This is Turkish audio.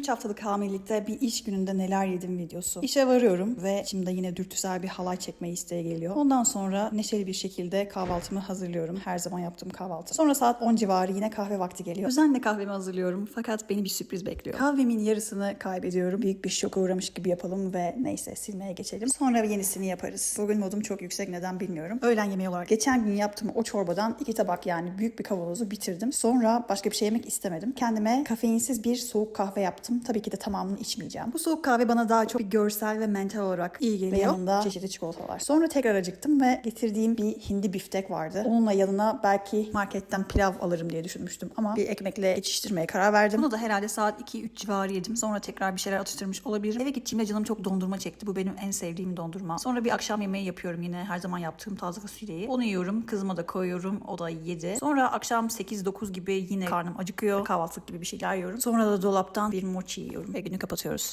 23 haftalık hamilelikte bir iş gününde neler yedim videosu. İşe varıyorum ve içimde yine dürtüsel bir halay çekme isteği geliyor. Ondan sonra neşeli bir şekilde kahvaltımı hazırlıyorum. Her zaman yaptığım kahvaltı. Sonra saat 10 civarı yine kahve vakti geliyor. Özenle kahvemi hazırlıyorum fakat beni bir sürpriz bekliyor. Kahvemin yarısını kaybediyorum. Büyük bir şoka uğramış gibi yapalım ve neyse silmeye geçelim. Sonra yenisini yaparız. Bugün modum çok yüksek neden bilmiyorum. Öğlen yemeği olarak geçen gün yaptığım o çorbadan iki tabak yani büyük bir kavanozu bitirdim. Sonra başka bir şey yemek istemedim. Kendime kafeinsiz bir soğuk kahve yaptım. Tabii ki de tamamını içmeyeceğim. Bu soğuk kahve bana daha çok bir görsel ve mental olarak iyi geliyor. Ve yanında çeşitli çikolatalar. Sonra tekrar acıktım ve getirdiğim bir hindi biftek vardı. Onunla yanına belki marketten pilav alırım diye düşünmüştüm ama bir ekmekle geçiştirmeye karar verdim. Bunu da herhalde saat 2-3 civarı yedim. Sonra tekrar bir şeyler atıştırmış olabilirim. Eve gittiğimde canım çok dondurma çekti. Bu benim en sevdiğim dondurma. Sonra bir akşam yemeği yapıyorum yine her zaman yaptığım taze fasulyeyi. Onu yiyorum. Kızıma da koyuyorum. O da yedi. Sonra akşam 8-9 gibi yine karnım acıkıyor. Kahvaltılık gibi bir şeyler yiyorum. Sonra da dolaptan bir mochi yiyorum ve günü kapatıyoruz.